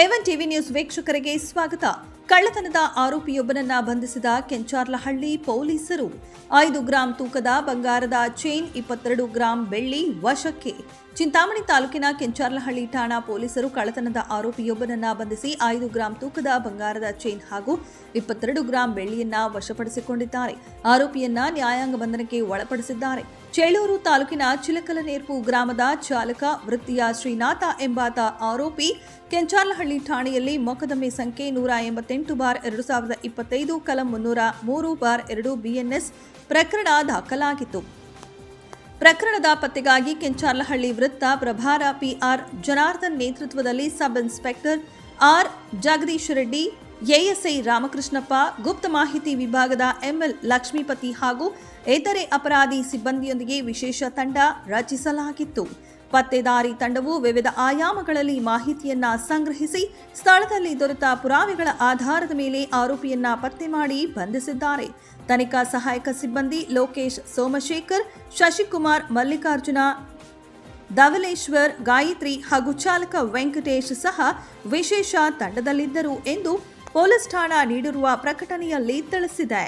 A one TV news ವೀಕ್ಷಕರಿಗೆ ಸ್ವಾಗತ. ಕಳ್ಳತನದ ಆರೋಪಿಯೊಬ್ಬನನ್ನ ಬಂಧಿಸಿದ ಕೆಂಚಾರ್ಲಹಳ್ಳಿ ಪೊಲೀಸರು. ಐದು ಗ್ರಾಂ ತೂಕದ ಬಂಗಾರದ ಚೈನ್, ಇಪ್ಪತ್ತೆರಡು ಗ್ರಾಂ ಬೆಳ್ಳಿ, ವಶಕ್ಕೆ. ಚಿಂತಾಮಣಿ ತಾಲೂಕಿನ ಕೆಂಚಾರ್ಲಹಳ್ಳಿ ಠಾಣಾ ಪೊಲೀಸರು ಕಳ್ಳತನದ ಆರೋಪಿಯೊಬ್ಬನನ್ನ ಬಂಧಿಸಿ ಐದು ಗ್ರಾಂ ತೂಕದ ಬಂಗಾರದ ಚೈನ್ ಹಾಗೂ ಇಪ್ಪತ್ತೆರಡು ಗ್ರಾಂ ಬೆಳ್ಳಿಯನ್ನ ವಶಪಡಿಸಿಕೊಂಡಿದ್ದಾರೆ. ಆರೋಪಿಯನ್ನ ನ್ಯಾಯಾಂಗ ಬಂಧನಕ್ಕೆ ಒಳಪಡಿಸಿದ್ದಾರೆ. ಚೇಳೂರು ತಾಲೂಕಿನ ಚಿಲಕಲನೇರ್ಪು ಗ್ರಾಮದ ಚಾಲಕ ವೃತ್ತಿಯ ಶ್ರೀನಾಥ ಎಂಬಾತ ಆರೋಪಿ ಕೆಂಚಾರ್ಲಹಳ್ಳಿ ಠಾಣೆಯಲ್ಲಿ ಮೊಕದ್ದಮೆ ಸಂಖ್ಯೆ ನೂರ ಎಂಬತ್ತೆಂಟು ಬಾರ್ ಎರಡು ಸಾವಿರದ ಇಪ್ಪತ್ತೈದು, ಕಲಂ ಮುನ್ನೂರ ಮೂರು ಬಾರ್ ಎರಡು ಬಿಎನ್ಎಸ್ ಪ್ರಕರಣ ದಾಖಲಾಗಿತ್ತು. ಪ್ರಕರಣದ ಪತ್ತೆಗಾಗಿ ಕೆಂಚಾರ್ಲಹಳ್ಳಿ ವೃತ್ತ ಪ್ರಭಾರ ಪಿಆರ್ ಜನಾರ್ದನ್ ನೇತೃತ್ವದಲ್ಲಿ sub inspector R Jagadish Reddy ASI Ramakrishnappa, ಗುಪ್ತ ಮಾಹಿತಿ ವಿಭಾಗದ ಎಂಎಲ್ ಲಕ್ಷ್ಮೀಪತಿ ಹಾಗೂ ಇತರೆ ಅಪರಾಧಿ ಸಿಬ್ಬಂದಿಯೊಂದಿಗೆ ವಿಶೇಷ ತಂಡ ರಚಿಸಲಾಗಿತ್ತು. ಪತ್ತೆದಾರಿ ತಂಡವು ವಿವಿಧ ಆಯಾಮಗಳಲ್ಲಿ ಮಾಹಿತಿಯನ್ನ ಸಂಗ್ರಹಿಸಿ ಸ್ಥಳದಲ್ಲಿ ದೊರೆತ ಪುರಾವೆಗಳ ಆಧಾರದ ಮೇಲೆ ಆರೋಪಿಯನ್ನ ಪತ್ತೆ ಮಾಡಿ ಬಂಧಿಸಿದ್ದಾರೆ. ತನಿಖಾ ಸಹಾಯಕ ಸಿಬ್ಬಂದಿ ಲೋಕೇಶ್ ಸೋಮಶೇಖರ್, ಶಶಿಕುಮಾರ್ ಮಲ್ಲಿಕಾರ್ಜುನ, ಧವಲೇಶ್ವರ್, ಗಾಯತ್ರಿ ಹಾಗೂ ಚಾಲಕ ವೆಂಕಟೇಶ್ ಸಹ ವಿಶೇಷ ತಂಡದಲ್ಲಿದ್ದರು ಎಂದು ಪೊಲೀಸ್ ಠಾಣಾ ನೀಡಿರುವ ಪ್ರಕಟಣೆಯಲ್ಲಿ ತಿಳಿಸಿದೆ.